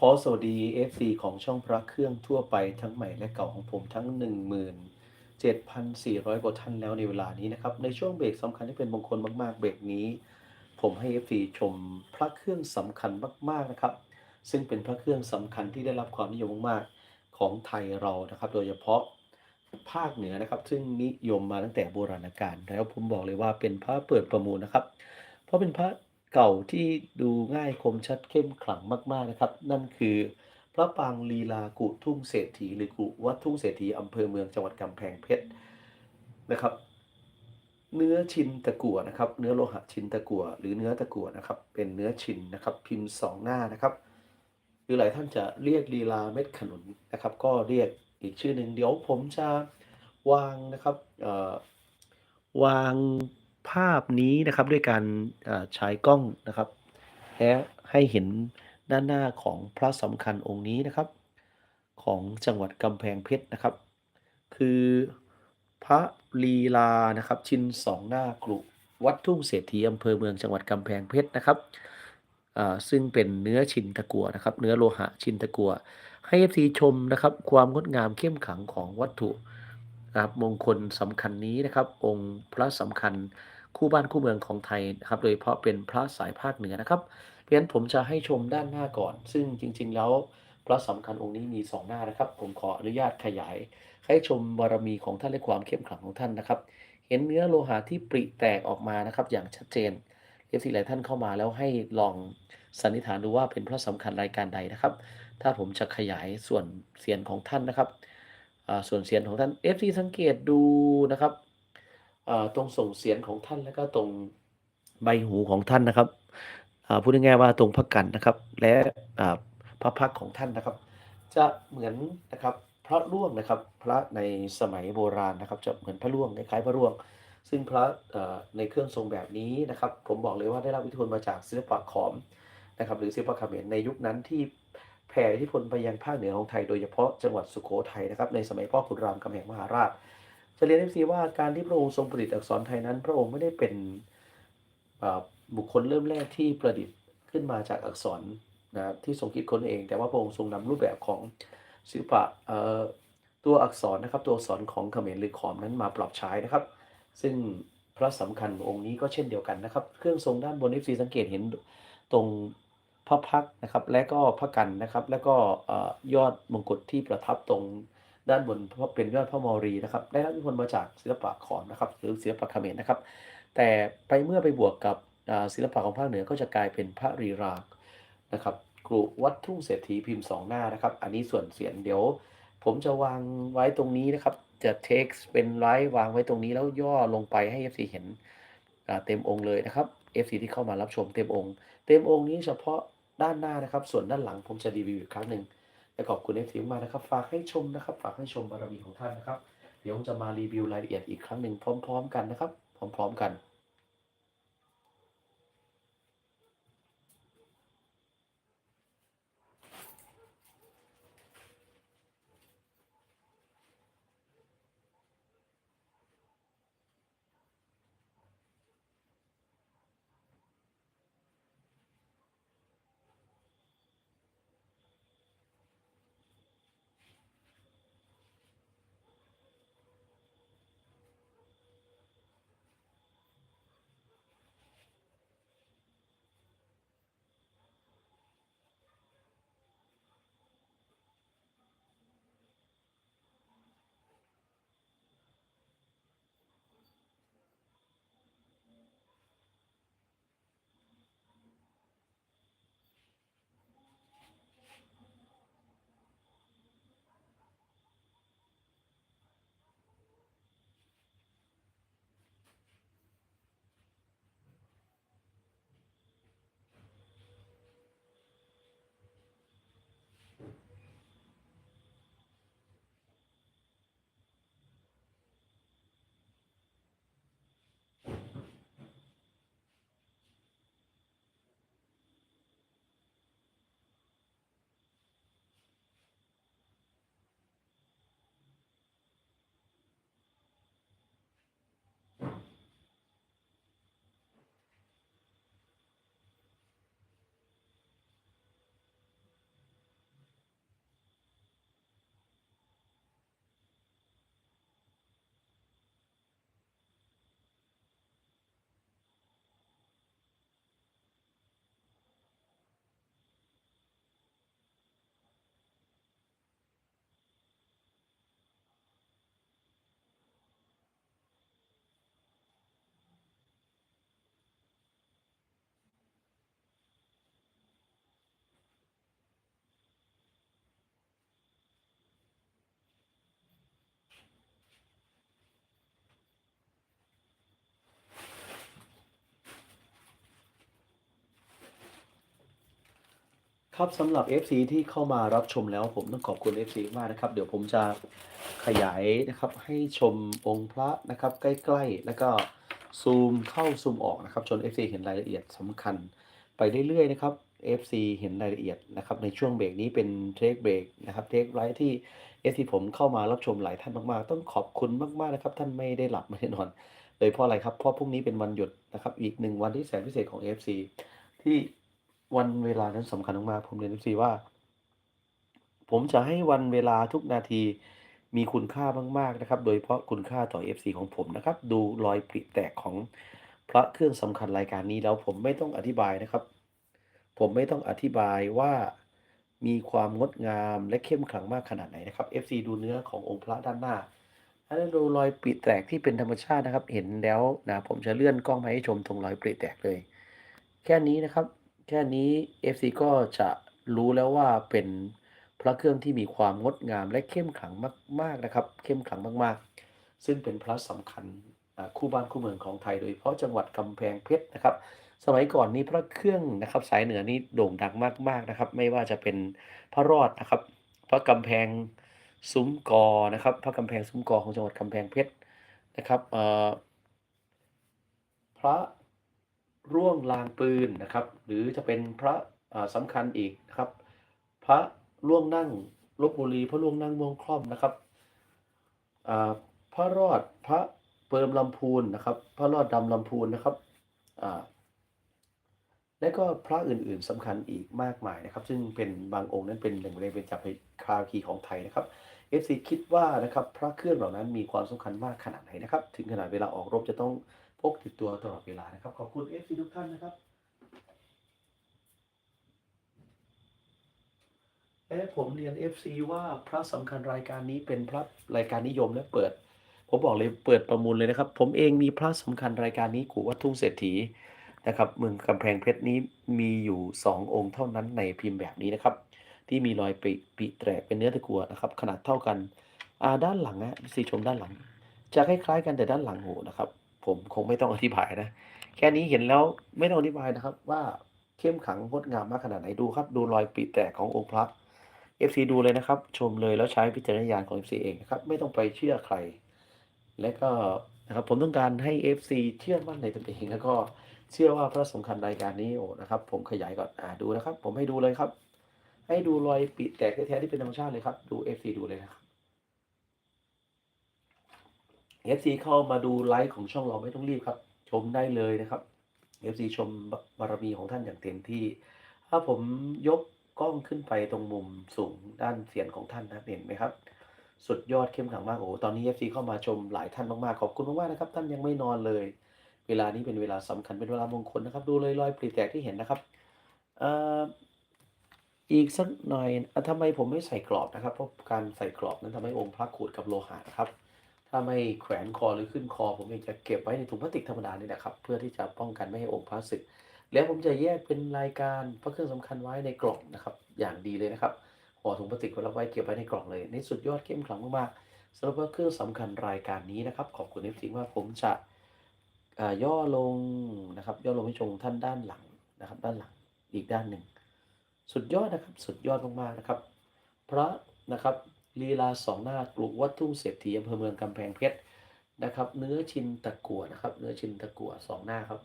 ขอสวัสดี FC ของช่องพระเครื่องทั่วไปทั้งใหม่และเก่าของผมทั้ง 17,400 กว่าท่านแล้วในเวลานี้นะครับ ในช่วงเบรกสำคัญที่เป็นมงคลมาก ๆ เบรกนี้ ผมให้ FC ชมพระเครื่องสำคัญมาก ๆ นะครับ ซึ่งเป็นพระเครื่องสำคัญที่ได้รับความนิยมมากๆของไทยเรานะครับ โดยเฉพาะภาคเหนือนะครับ ซึ่งนิยมมาตั้งแต่โบราณกาลแล้วผมบอกเลยว่าเป็นพระเปิดประมูลนะครับ เพราะเป็นพระ เก่าที่ดูง่ายคมชัดเข้มขลังมาก ๆนะครับ นั่นคือพระปางลีลากุทุ่งเศรษฐีหรือกุวัดทุ่งเศรษฐีอำเภอเมืองจังหวัดกำแพงเพชรนะครับ เนื้อชินตะกั่วนะครับ เนื้อโลหะชินตะกั่วหรือเนื้อตะกั่วนะครับ เป็นเนื้อชินนะครับ พิมพ์สองหน้านะครับ หรือหลายท่านจะเรียกลีลาเม็ดขนุนนะครับ ก็เรียกอีกชื่อหนึ่งเดี๋ยวผมจะวางนะครับวาง ภาพนี้นะครับด้วยการเอ่อฉายกล้องนะครับและให้เห็นด้านหน้าของพระสำคัญองค์นี้นะครับ ของจังหวัดกำแพงเพชรนะครับ คือพระลีลานะครับ ชินสองหน้ากรุวัดทุ่งเศรษฐีอำเภอเมืองจังหวัดกำแพงเพชรนะครับซึ่งเป็นเนื้อชินตะกัวนะครับ เนื้อโลหะชินตะกัว ให้เอฟซีชมนะครับ ความงดงามเข้มขังของวัตถุนะครับมงคลสำคัญนี้นะครับ องค์พระสำคัญ คู่บ้านคู่เมืองของไทยนะครับ โดยเฉพาะเป็นพระสายภาคเหนือนะครับ เพราะฉะนั้นผมจะให้ชมด้านหน้าก่อน ซึ่งจริง ๆ แล้วพระสำคัญองค์นี้มีสองหน้านะครับ ผมขออนุญาตขยาย ให้ชมบารมีของท่านและความเข้มขลังของท่านนะครับ เห็นเนื้อโลหะที่ปริแตกออกมานะครับ อย่างชัดเจนเอฟซีหลายท่านเข้ามาแล้วให้ลองสันนิษฐานดูว่าเป็นพระสำคัญรายการใดนะครับ ถ้าผมจะขยายส่วนเสียนของท่านนะครับส่วนเสียนของท่าน FC สังเกตดูนะครับ ตรงส่งเสียนของท่านแล้วก็ตรงใบหูของท่านนะครับพูดง่ายๆว่าตรงพระกันนะครับ และพระพักของท่านนะครับ จะเหมือนนะครับพระร่วงนะครับ พระในสมัยโบราณนะครับ จะเหมือนพระร่วงคล้ายๆพระร่วง ซึ่งพระในเครื่องทรงแบบนี้นะครับ ผมบอกเลยว่าได้รับอิทธิพลมาจากศิลปะขอมนะครับ หรือศิลปะเขมรในยุคนั้นที่แผ่อิทธิพลไปยังภาคเหนือของไทย โดยเฉพาะจังหวัดสุโขทัยนะครับ ในสมัยพ่อขุนรามคำแหงมหาราช จะเรียนให้ซีว่าการที่พระองค์ทรงประดิษฐ์อักษรไทยนั้น พระองค์ไม่ได้เป็นบุคคลเริ่มแรกที่ประดิษฐ์ขึ้นมาจากอักษรนะที่ทรงคิดค้นเอง แต่ว่าพระองค์ทรงนำรูปแบบของศิลปะตัวอักษรนะครับตัวอักษรของเขมรหรือขอมนั้นมาปรับใช้นะครับ ซึ่งพระสำคัญองค์นี้ก็เช่นเดียวกันนะครับ เครื่องทรงด้านบน FC สังเกตเห็นตรงพระพักนะครับ และก็พระกันนะครับ แล้วก็ออยอดมงกุฎที่ประทับตรง ด้านบนเพราะเป็นยอดพระมอรีนะครับ ได้รับอิทธิพลมาจากศิลปะขอมนะครับ หรือศิลปะเขมรนะครับ แต่ไปเมื่อไปบวกกับศิลปะของภาคเหนือก็จะกลายเป็นพระรีรากนะครับกรุวัดทุ่งเศรษฐีพิมพ์สองหน้านะครับ อันนี้ส่วนเสียงเดี๋ยว ผมจะวางไว้ตรงนี้นะครับ จะ text เป็นไลฟ์วางไว้ตรงนี้แล้วย่อลงไปให้ FC เห็นเต็มองค์เลยนะครับ FC ที่เข้ามารับชมเต็มองค์ เต็มองค์นี้เฉพาะด้านหน้านะครับ ส่วนด้านหลังผมจะรีวิวอีกครั้งหนึ่ง และขอบคุณ FC มากนะครับ ฝากให้ชมนะครับ ฝากให้ชมบารมีของท่านนะครับ เดี๋ยวจะมารีวิวรายละเอียดอีกครั้งหนึ่งพร้อม ๆ กันนะครับ พร้อม ๆ กัน ครับสำหรับ FC ที่เข้ามารับชมแล้วผมต้องขอบคุณ FC มากนะครับ เดี๋ยวผมจะขยายนะครับให้ชมองค์พระนะครับ ใกล้ๆ แล้วก็ซูมเข้าซูมออกนะครับจน FC เห็นรายละเอียดสำคัญ ไปเรื่อยๆนะครับ FC เห็นรายละเอียดนะครับในช่วงเบรกนี้เป็นเทคเบรกนะครับเทคไลท์ที่ FC ผมเข้ามารับชมหลายท่านมากๆ ต้องขอบคุณมากๆนะครับท่านไม่ได้หลับไม่ได้นอนเลยเพราะอะไรครับเพราะพรุ่งนี้เป็นวันหยุดนะครับอีกหนึ่งวันที่แสนพิเศษของ FC ที่ วันเวลานั้นสำคัญมากผมเรียน FC ว่า ผมจะให้วันเวลาทุกนาทีมีคุณค่ามาก ๆ นะครับ โดยเฉพาะคุณค่าต่อ FC ของผมนะครับ ดูรอยปริแตกของพระเครื่องสำคัญรายการนี้แล้วผมไม่ต้องอธิบายนะครับ ผมไม่ต้องอธิบายว่ามีความงดงามและเข้มขลังมากขนาดไหนนะครับ FC ดูเนื้อขององค์พระด้านหน้าอันนั้นดูรอยปริแตกที่เป็นธรรมชาตินะครับ เห็นแล้วนะผมจะเลื่อนกล้องมาให้ชมตรงรอยปริแตกเลย แค่นี้นะครับ แค่นี้ FC ก็จะรู้แล้วว่าเป็นพระเครื่องที่มีความงดงามและเข้มขลังมาก ๆนะครับ เข้มขลังมากๆ ซึ่งเป็นพระสำคัญคู่บ้านคู่เมืองของไทย โดยเฉพาะจังหวัดกำแพงเพชรนะครับ สมัยก่อนนี้พระเครื่องนะครับ สายเหนือนี่โด่งดังมากๆนะครับ ไม่ว่าจะเป็นพระรอดนะครับ พระกำแพงซุ้มกอนะครับ พระกำแพงซุ้มกอของจังหวัดกำแพงเพชรนะครับพระ ร่วงลางปืนนะครับ หรือจะเป็นพระอ่าสำคัญอีกนะครับ พระร่วงนั่งลบบุรีพระร่วงนั่งม่วงคล่อมนะครับพระรอดพระเปิมลำพูนนะครับ พระรอดดำลำพูนนะครับและก็พระอื่นๆสำคัญอีกมากมายนะครับ ซึ่งเป็นบางองค์นั้นเป็นหนึ่งในเป็นจักรคาคีของไทยนะครับ FC คิดว่านะครับพระเครื่องเหล่านั้นมีความสำคัญมากขนาดไหนนะครับ ถึงขนาดเวลาออกรบจะต้อง กติดตัวตลอดเวลานะครับ ขอบคุณ FC ทุกท่านนะครับและผมเรียน FC ว่าพระสำคัญรายการนี้เป็นพระรายการนิยมและเปิด ผมบอกเลยเปิดประมูลเลยนะครับ ผมเองมีพระสำคัญรายการนี้กูวัดทุ่งเศรษฐีนะครับเมืองกำแพงเพชรนี้มีอยู่ 2 องค์เท่านั้นในพิมพ์แบบนี้นะครับ ที่มีรอยปริปิแตกเป็นเนื้อตะกั่วนะครับ ขนาดเท่ากันอาด้านหลังนะสีชมด้านหลัง จะคล้ายๆกันแต่ด้านหลังโหนะครับ ผมคงไม่ต้องอธิบายนะ แค่นี้เห็นแล้วไม่ต้องอธิบายนะครับ ว่าเข้มขังงดงามมากขนาดไหนดูครับ ดูรอยปริแตกขององค์พระ FC ดูเลยนะครับ ชมเลยแล้วใช้วิจารณญาณของ FC เองนะครับ ไม่ต้องไปเชื่อใคร และก็นะครับผมต้องการให้ FC เชื่อมั่นในตนเองแล้วก็เชื่อว่าพระสำคัญรายการนี้โอ้นะครับ ผมขยายก่อนอ่าดูนะครับ ผมให้ดูเลยครับ ให้ดูรอยปิแตกแท้ๆที่เป็นธรรมชาติเลยครับ ดู FC ดูเลยนะครับ FC เข้ามาดูไลฟ์ของช่องเราไม่ต้องรีบครับ ชมได้เลยนะครับ FC ชมบารมีของท่านอย่างเต็มที่ ถ้าผมยกกล้องขึ้นไปตรงมุมสูงด้านเสียนของท่านนะเห็นไหมครับ สุดยอดเข้มขลังมากโอ้ตอนนี้ FC เข้ามาชมหลายท่านมากๆขอบคุณมากๆนะครับ ท่านยังไม่นอนเลย เวลานี้เป็นเวลาสำคัญเป็นเวลามงคลนะครับ ดูเลยรอยปริแตกที่เห็นนะครับอีกสักหน่อยทำไมผมไม่ใส่กรอบนะครับ เพราะการใส่กรอบนั้นทำให้องค์พระขูดกับโลหะนะครับ ถ้าไม่แขวนคอหรือขึ้นคอ ผมเองจะเก็บไว้ในถุงพลาสติกธรรมดานี่แหละครับ เพื่อที่จะป้องกันไม่ให้องค์พระสึก แล้วผมจะแยกเป็นรายการพระเครื่องสำคัญไว้ในกล่องนะครับ อย่างดีเลยนะครับห่อถุงพลาสติกไว้แล้วไว้เก็บไว้ในกล่องเลยนี่สุดยอดเข้มขลังมากๆสำหรับพระเครื่องสำคัญรายการนี้นะครับ ขอบคุณเอฟซีว่าผมจะย่อลงนะครับ ย่อลงให้ชมท่านด้านหลังนะครับ ด้านหลังอีกด้านหนึ่ง สุดยอดนะครับ สุดยอดมากๆนะครับ พระนะครับ ลีลาสองหน้ากลุวัดทุ่งเศรษฐีอำเภอเมืองกำแพงเพชรนะครับ เนื้อชินตะกัวนะครับ เนื้อชินตะกัวสองหน้าครับ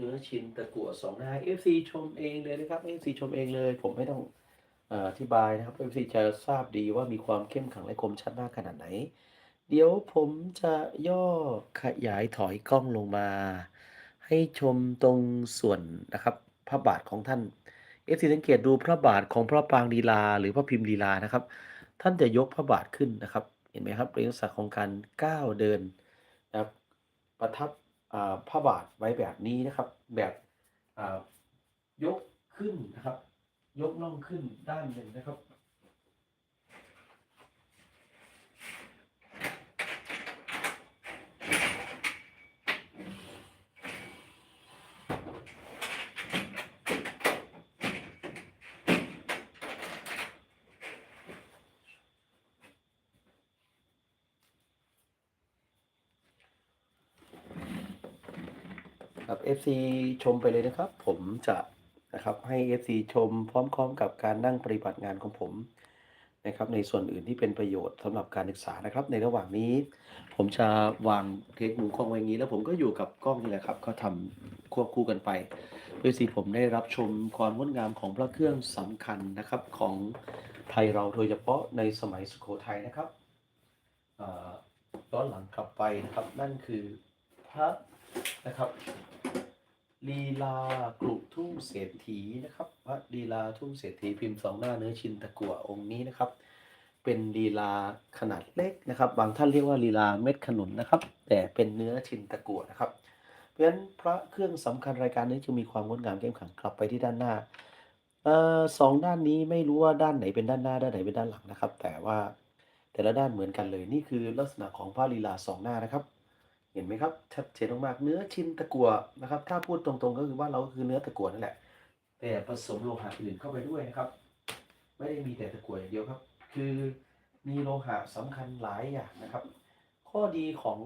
เนื้อชินตะกั่วสองหน้า FC ชมเองเลยนะครับ FC ชมเองเลย ผมไม่ต้องอธิบายนะครับ FC จะทราบดีว่ามีความเข้มขังและคมชัดมากขนาดไหน เดี๋ยวผมจะย่อขยายถอยกล้องลงมา ให้ชมตรงส่วนนะครับพระบาทของท่าน FC สังเกตดูพระบาทของพระปางลีลา หรือพระพิมพ์ลีลานะครับ ท่านจะยกพระบาทขึ้นนะครับ เห็นไหมครับเป็นลักษณะของการก้าวเดินนะครับประทับ ผ้าบาทไว้แบบนี้นะครับ แบบยกขึ้นนะครับ ยกน่องขึ้นด้านหนึ่งนะครับ ครับ FC ชมไปเลยนะครับ ผมจะนะครับให้ FC ชมพร้อมๆกับการนั่งปฏิบัติงานของผมนะครับ ในส่วนอื่นที่เป็นประโยชน์สำหรับการศึกษานะครับ ในระหว่างนี้ ผมจะวางเทคมุมกล้องไว้อย่างนี้ แล้วผมก็อยู่กับกล้องนี่แหละครับ ก็ทำควบคู่กันไปด้วยสิผมได้รับชมความงดงามของพระเครื่องสำคัญนะครับของไทยเราโดยเฉพาะในสมัยสุโขทัยนะครับย้อนหลังกลับไปนะครับนั่นคือพระนะครับ ลีลากรุทุ่งเศรษฐีนะครับพระลีลาทุ่งเศรษฐีพิมพ์สองหน้าเนื้อชินตะกั่วองค์นี้นะครับ เป็นลีลาขนาดเล็กนะครับ บางท่านเรียกว่าลีลาเม็ดขนุนนะครับ แต่เป็นเนื้อชินตะกั่วนะครับ เพราะฉะนั้นพระเครื่องสำคัญรายการนี้จึงมีความงดงามเข้มขังกลับไปที่ด้านหน้าออสองด้านนี้ไม่รู้ว่าด้านไหนเป็นด้านหน้าด้านไหนเป็นด้านหลังนะครับ แต่ว่าแต่ละด้านเหมือนกันเลยนี่คือลักษณะของพระลีลาสองหน้านะครับ เห็นไหมครับ ชัดเจนมากๆเนื้อชิ้นตะกั่วนะครับ ถ้าพูดตรงๆก็คือว่าเราคือเนื้อตะกั่วนั่นแหละ แต่ผสมโลหะอื่นเข้าไปด้วยนะครับ ไม่ได้มีแต่ตะกั่วอย่างเดียวครับ คือมีโลหะสำคัญหลายอย่างนะครับ ข้อดีของ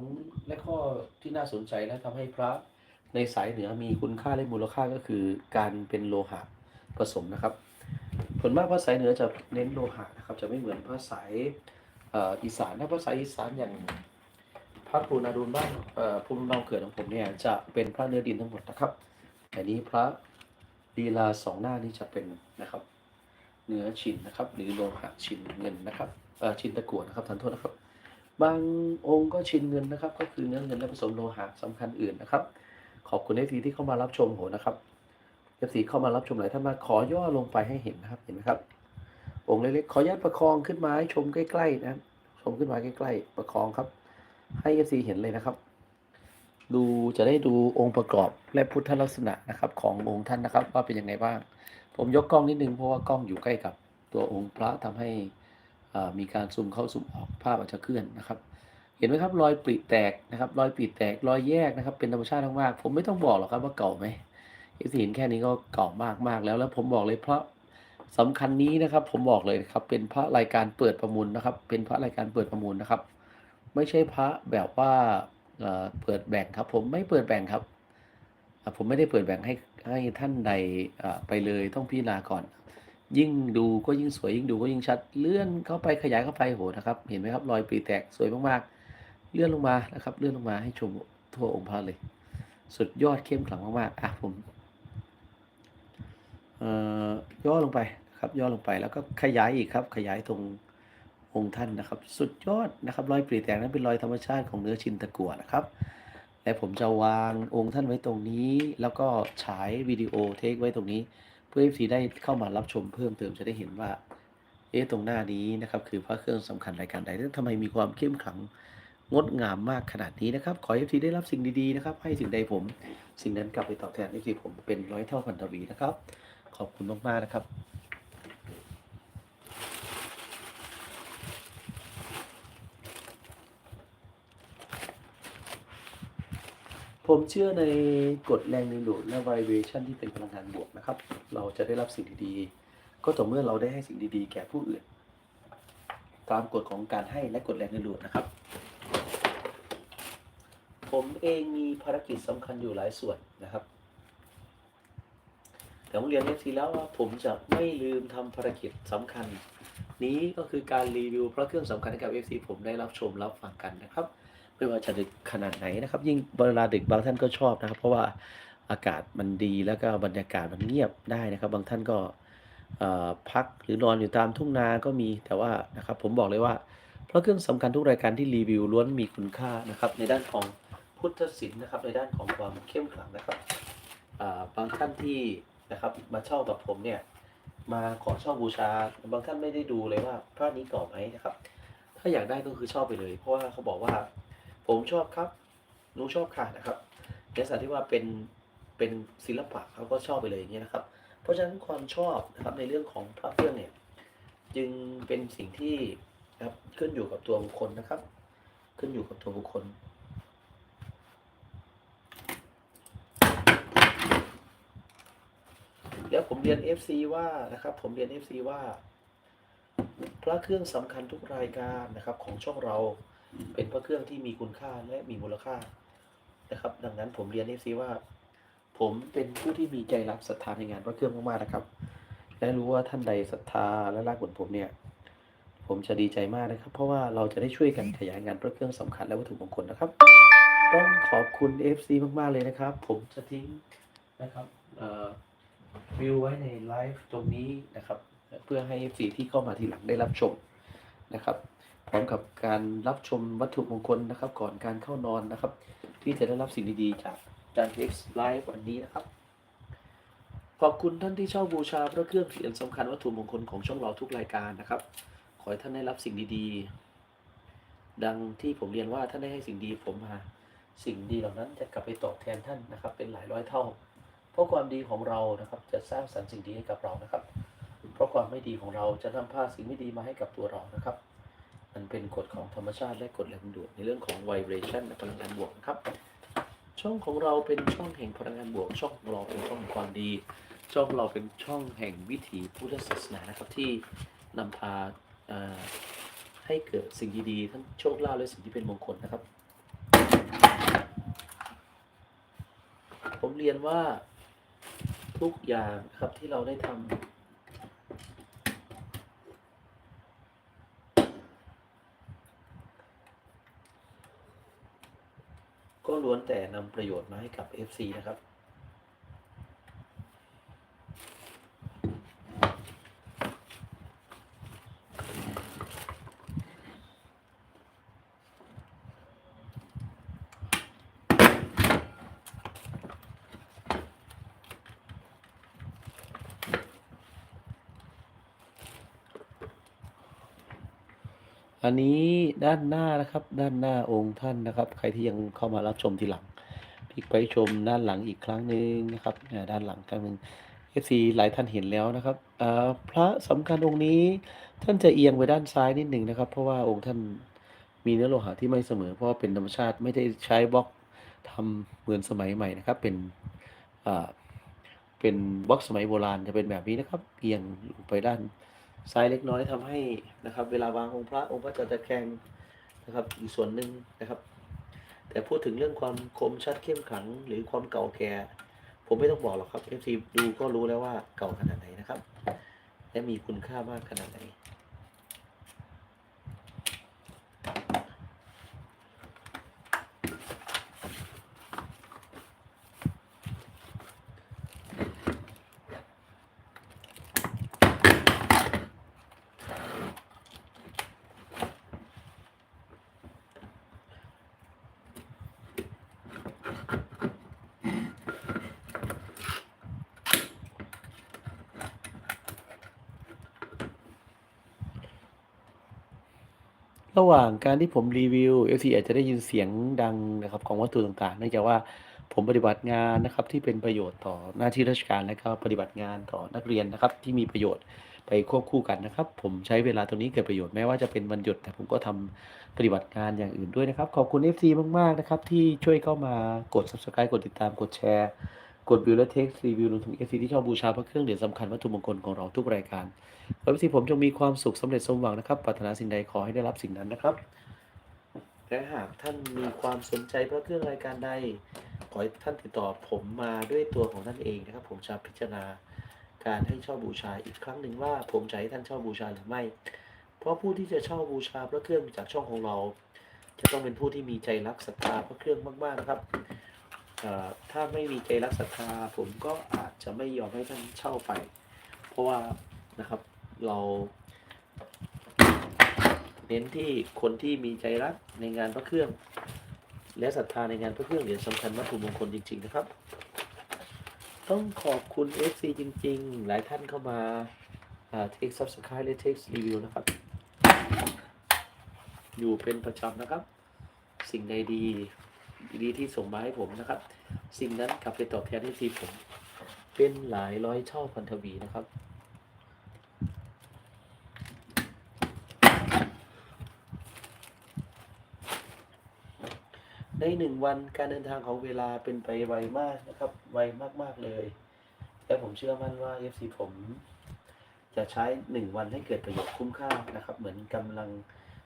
และข้อที่น่าสนใจและทำให้พระในสายเหนือมีคุณค่าและมูลค่าก็คือการเป็นโลหะผสมนะครับผลมากพระสายเหนือจะเน้นโลหะนะครับ จะไม่เหมือนพระสายอีสานถ้าพระสายอีสานอย่าง ระครูนารุณบ้านภูมิลำเนาเกิดของผมเนี่ยจะเป็นพระเนื้อดินทั้งหมดนะครับแต่นี้พระลีลาสองหน้านี่จะเป็นนะครับ เนื้อชินนะครับ หรือโลหะชินเงินนะครับชินตะกั่วนะครับทานโทษนะครับ บางองค์ก็ชินเงินนะครับ ก็คือเนื้อเงินและผสมโลหะสำคัญอื่นนะครับ ขอบคุณเอฟซีที่เข้ามารับชมโหนะครับเอฟซีเข้ามารับชมหลายท่านมาขอย่อลงไปให้เห็นนะครับเห็นไหมครับ องค์เล็กๆขอญาตประคองขึ้นมาให้ชมใกล้ๆนะชมขึ้นมาใกล้ๆประคองครับ ให้ FC เห็นเลยนะครับ ดูจะได้ดูองค์ประกอบและพุทธลักษณะนะครับ ขององค์ท่านนะครับ ว่าเป็นยังไงบ้าง ผมยกกล้องนิดนึงเพราะว่ากล้องอยู่ใกล้กับตัวองค์พระทำให้อ่ามีการซูมเข้าซูมออกภาพอาจจะเคลื่อนนะครับ เห็นไหมครับรอยปริแตกนะครับ รอยปริแตกรอยแยกนะครับ เป็นธรรมชาติมากๆผมไม่ต้องบอกหรอกครับว่าเก่าไหมเอฟซีเห็นแค่นี้ก็เก่ามากมากๆแล้วแล้วผมบอกเลยเพราะสำคัญนี้นะครับผมบอกเลยครับเป็นพระรายการเปิดประมูลนะครับ เป็นพระรายการเปิดประมูลนะครับ ไม่ใช่พระแบบว่าเปิดแบ่งครับ ผมไม่เปิดแบ่งครับ ผมไม่ได้เปิดแบ่งให้ให้ท่านใดไปเลยต้องพิจารณาก่อน ยิ่งดูก็ยิ่งสวยยิ่งดูก็ยิ่งชัด เลื่อนเข้าไปขยายเข้าไปโหนะครับ เห็นไหมครับรอยปรีแตกสวยมากๆ เลื่อนลงมานะครับ เลื่อนลงมาให้ชมทั่วองค์พระเลย สุดยอดเข้มขลังมากๆอะผมเอ่อย่อลงไปครับย่อลงไปแล้วก็ขยายอีกครับ ขยายตรง องค์ท่านนะครับ สุดยอดนะครับรอยปรีแตกนั้นเป็นรอยธรรมชาติของเนื้อชินตะกั่วนะครับ และผมจะวางองค์ท่านไว้ตรงนี้ แล้วก็ฉายวิดีโอเทคไว้ตรงนี้ เพื่อให้ซีได้เข้ามารับชมเพิ่มเติมจะได้เห็นว่า เอ๊ะตรงหน้านี้นะครับ คือพระเครื่องสำคัญรายการใดแล้วทำไมมีความเข้มขลังงดงามมากขนาดนี้นะครับ ขอให้ซีได้รับสิ่งดีๆนะครับ ให้สิ่งใดผม สิ่งนั้นกลับไปตอบแทนให้ซีผมเป็นร้อยเท่าพันทวีนะครับ ขอบคุณมากๆนะครับ ผมเชื่อในกฎแรงดึงดูดและ vibration ที่เป็นพลังงานบวกนะครับ เราจะได้รับสิ่งดีๆ ก็ต่อเมื่อเราได้ให้สิ่งดีๆ แก่ผู้อื่น ตามกฎของการให้และกฎแรงดึงดูดนะครับ ผมเองมีภารกิจสำคัญอยู่หลายส่วนนะครับ แต่ผมเรียนเอฟซีแล้วว่าผมจะไม่ลืมทำภารกิจสำคัญ นี้ก็คือการรีวิวพระเครื่องสำคัญให้กับ FC ผมได้รับชมรับฟังกันนะครับ ไม่ว่าจะดึกขนาดไหนนะครับ ยิ่งเวลาดึกบางท่านก็ชอบนะครับ เพราะว่าอากาศมันดีแล้วก็บรรยากาศมันเงียบได้นะครับ บางท่านก็พักหรือนอนอยู่ตามทุ่งนาก็มีแต่ว่านะครับผมบอกเลยว่าเพราะเครื่องสำคัญทุกรายการที่รีวิวล้วนมีคุณค่านะครับ ในด้านของพุทธศิลป์นะครับ ในด้านของความเข้มขลังนะครับบางท่านที่นะครับมาเช่ากับผมเนี่ยมาขอเช่าบูชา บางท่านไม่ได้ดูเลยว่าพระนี้ก่อไหมนะครับ ถ้าอยากได้ก็คือชอบไปเลย เพราะว่าเขาบอกว่า ผมชอบครับหนูชอบค่ะนะครับในสถานที่ว่าเป็นเป็นศิลปะเขาก็ชอบไปเลยอย่างเงี้ยนะครับ เพราะฉะนั้นความชอบนะครับในเรื่องของพระเครื่องเนี่ยจึงเป็นสิ่งที่นะครับขึ้นอยู่กับตัวบุคคลนะครับ ขึ้นอยู่กับตัวบุคคลเดี๋ยวผมเรียน FC ว่านะครับ ผมเรียน FC ว่า พระเครื่องสำคัญทุกรายการนะครับของช่องเรา เป็นพระเครื่องที่มีคุณค่าและมีมูลค่านะครับ ดังนั้นผมเรียน FC ว่า ผมเป็นผู้ที่มีใจรักศรัทธาในงานพระเครื่องมากๆนะครับ และรู้ว่าท่านใดศรัทธาและรักเหมือนผมเนี่ย ผมจะดีใจมากนะครับ เพราะว่าเราจะได้ช่วยกันขยายงานพระเครื่องสำคัญและวัตถุมงคลนะครับ ต้องขอบคุณ FC มากๆเลยนะครับ ผมจะทิ้งนะครับเอ่อวิวไว้ในไลฟ์ตรงนี้นะครับ เพื่อให้ FC ที่เข้ามาทีหลังได้รับชมนะครับ พร้อมกับการรับชมวัตถุมงคลนะครับ ก่อนการเข้านอนนะครับ ที่จะได้รับสิ่งดีๆ จากจานเอ็กซ์ไลฟ์วันนี้นะครับ ขอบคุณท่านที่เช่าบูชาพระเครื่องเหรียญสำคัญวัตถุมงคลของช่องเราทุกรายการนะครับ ขอให้ท่านได้รับสิ่งดีๆ ดังที่ผมเรียนว่าท่านได้ให้สิ่งดีผมมาสิ่งดีเหล่านั้นจะกลับไปตอบแทนท่านนะครับ เป็นหลายร้อยเท่า เพราะความดีของเรานะครับ จะสร้างสรรค์สิ่งดีให้กับเรานะครับ เพราะความไม่ดีของเราจะนำพาสิ่งไม่ดีมาให้กับตัวเรานะครับ มันเป็นกฎของธรรมชาติและกฎแรงดึงดูดในเรื่องของ vibration และพลังงานบวกนะครับ ช่องของเราเป็นช่องแห่งพลังงานบวก ช่องของเราเป็นช่องแห่งความดี ช่องเราเป็นช่องแห่งวิถีพุทธศาสนานะครับที่นำพาให้เกิดสิ่งดีๆทั้งโชคลาภและสิ่งที่เป็นมงคลนะครับ ผมเรียนว่าทุกอย่างครับที่เราได้ทำก็ล้วน แต่นำประโยชน์มาให้กับ FC นะครับ อันนี้ ด้านหน้านะครับ ด้านหน้าองค์ท่านนะครับ ใครที่ยังเข้ามารับชมทีหลังพลิกไปชมด้านหลังอีกครั้งหนึ่งนะครับด้านหลังครั้งหนึ่งเอซีหลายท่านเห็นแล้วนะครับพระสำคัญองค์นี้ท่านจะเอียงไปด้านซ้ายนิดหนึ่งนะครับ เพราะว่าองค์ท่านมีเนื้อโลหะที่ไม่เสมอ เพราะว่าเป็นธรรมชาติไม่ได้ใช้บล็อกทำเหมือนสมัยใหม่นะครับ เป็นเป็นบล็อกสมัยโบราณจะเป็นแบบนี้นะครับ เอียงไปด้าน ซ้ายเล็กน้อยทำให้นะครับ เวลาวางองค์พระองค์พระจะตะแคงนะครับอีกส่วนหนึ่งนะครับ แต่พูดถึงเรื่องความคมชัดเข้มขลังหรือความเก่าแก่ ผมไม่ต้องบอกหรอกครับ FC ดูก็รู้แล้วว่าเก่าขนาดไหนนะครับ และมีคุณค่ามากขนาดไหน ระหว่างการที่ผมรีวิว FC อาจจะได้ยินเสียงดังนะครับของวัตถุต่างๆเนื่องจากว่าผมปฏิบัติงานนะครับที่เป็นประโยชน์ต่อหน้าที่ราชการและก็ปฏิบัติงานต่อนักเรียนนะครับ ที่มีประโยชน์ไปควบคู่กันนะครับ ผมใช้เวลาตรงนี้เกิดประโยชน์แม้ว่าจะเป็นวันหยุดแต่ผมก็ทำปฏิบัติงานอย่างอื่นด้วยนะครับ ขอบคุณ FC มากๆนะครับที่ช่วยเข้ามากด subscribe กดติดตามกดแชร์ กดวิวและเทครีวิวรวมถึง FC ที่ชอบบูชาพระเครื่องเหรียญสำคัญวัตถุมงคลของเราทุกรายการขอให้ผมจงมีความสุขสำเร็จสมหวังนะครับปรารถนาสิ่งใดขอให้ได้รับสิ่งนั้นนะครับและหากท่านมีความสนใจพระเครื่องรายการใดขอให้ท่านติดต่อผมมาด้วยตัวของท่านเองนะครับ ผมจะพิจารณาการให้เช่าบูชาอีกครั้งหนึ่งว่า ผมจะให้ท่านเช่าบูชาหรือไม่ เพราะผู้ที่จะเช่าบูชาพระเครื่องจากช่องของเรา จะต้องเป็นผู้ที่มีใจรักศรัทธาพระเครื่องมากๆนะครับ ถ้าไม่มีใจรักศรัทธาผมก็อาจจะไม่ยอมให้ท่านเช่าไป เพราะว่านะครับเราเน้นที่คนที่มีใจรักในงานพระเครื่อง และศรัทธาในงานพระเครื่องเหรียญสำคัญวัตถุมงคลจริง ๆ นะครับ ต้องขอบคุณ FC จริง ๆ หลายท่านเข้ามาเทคซับสไครต์และเทครีวิวนะครับ อยู่เป็นประจำนะครับ สิ่งใดดี ดีที่ส่งมาให้ผมนะครับ สิ่งนั้นกลับไปตอบแทนให้ทีผม เป็นหลายร้อยเท่าพันทวีนะครับ ในหนึ่งวันการเดินทางของเวลาเป็นไปไวมากนะครับ ไวมากๆเลย และผมเชื่อมั่นว่า FC ผมจะใช้หนึ่งวันให้เกิดประโยชน์คุ้มค่านะครับ เหมือนกำลัง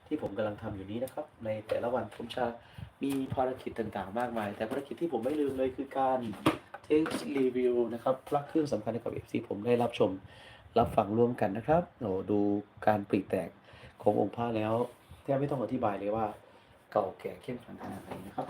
ที่ผมกำลังทำอยู่นี้นะครับ ในแต่ละวันผมจะ มีภารกิจต่างๆ มากมาย แต่ภารกิจที่ผมไม่ลืมเลยคือการเทสรีวิวนะครับรักเครื่องสำคัญให้กับ FC ผมได้รับชมรับฟังร่วมกันนะครับโอ้ดูการปลีแตกขององค์พระแล้วแทบไม่ต้องอธิบายเลยว่าเก่าแก่เข้มขลังขนาดไหนนะครับ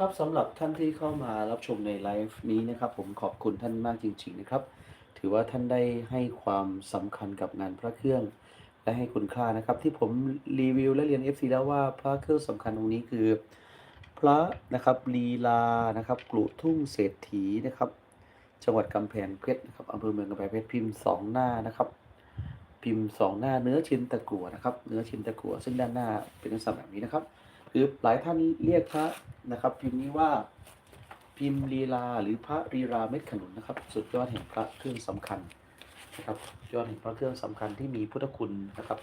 ครับสำหรับท่านที่เข้ามารับชมในไลฟ์นี้นะครับ ผมขอบคุณท่านมากจริง ๆ นะครับ ถือว่าท่านได้ให้ความสำคัญกับงานพระเครื่อง และให้คุณค่านะครับ ที่ผมรีวิวและเรียน FC แล้วว่าพระเครื่องสำคัญตรงนี้คือ พระนะครับลีลานะครับกลุทุ่งเศรษฐีนะครับ จังหวัดกำแพงเพชรนะครับอำเภอเมืองกำแพงเพชรพิมพ์สองหน้านะครับพิมพ์สองหน้าเนื้อชิ้นตะกั่วนะครับ เนื้อชิ้นตะกั่วซึ่งด้านหน้าเป็นลักษณะแบบนี้นะครับ คือหลายท่านเรียกพระนะครับ พิมพ์นี้ว่าพิมพ์ลีลาหรือพระลีลาเม็ดขนุนนะครับ สุดยอดแห่งพระเครื่องสำคัญนะครับยอดแห่งพระเครื่องสำคัญที่มีพุทธคุณนะครับ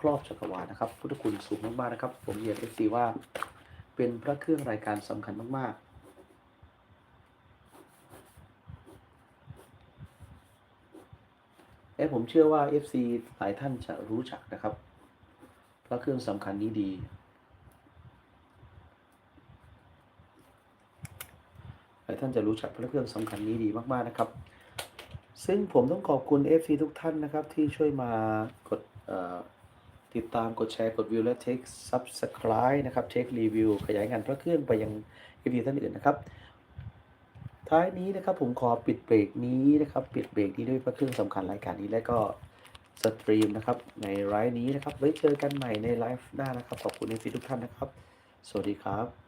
ครอบจักรวาลนะครับ พุทธคุณสูงมากๆนะครับ ผมเรียนเอฟซีว่า เป็นพระเครื่องรายการสำคัญมาก ๆและผมเชื่อว่า FC หลายท่านจะรู้จักนะครับ พระเครื่องสำคัญนี้ดี หลายท่านจะรู้จักพระเครื่องสำคัญนี้ดีมากๆนะครับ ซึ่งผมต้องขอบคุณ FC ทุกท่านนะครับ ที่ช่วยมากดติดตามกดแชร์กดวิวและเทค Subscribe นะครับเทครีวิวขยายงานพระเครื่องไปยัง FC ท่านอื่นนะครับ ท้ายนี้นะครับผมขอปิดเบรกนี้นะครับ ปิดเบรกนี้ด้วยพระเครื่องสำคัญรายการนี้และก็สตรีมนะครับในไลฟ์นี้นะครับไว้เจอกันใหม่ในไลฟ์หน้านะครับขอบคุณ FC ทุกท่านนะครับ สวัสดีครับ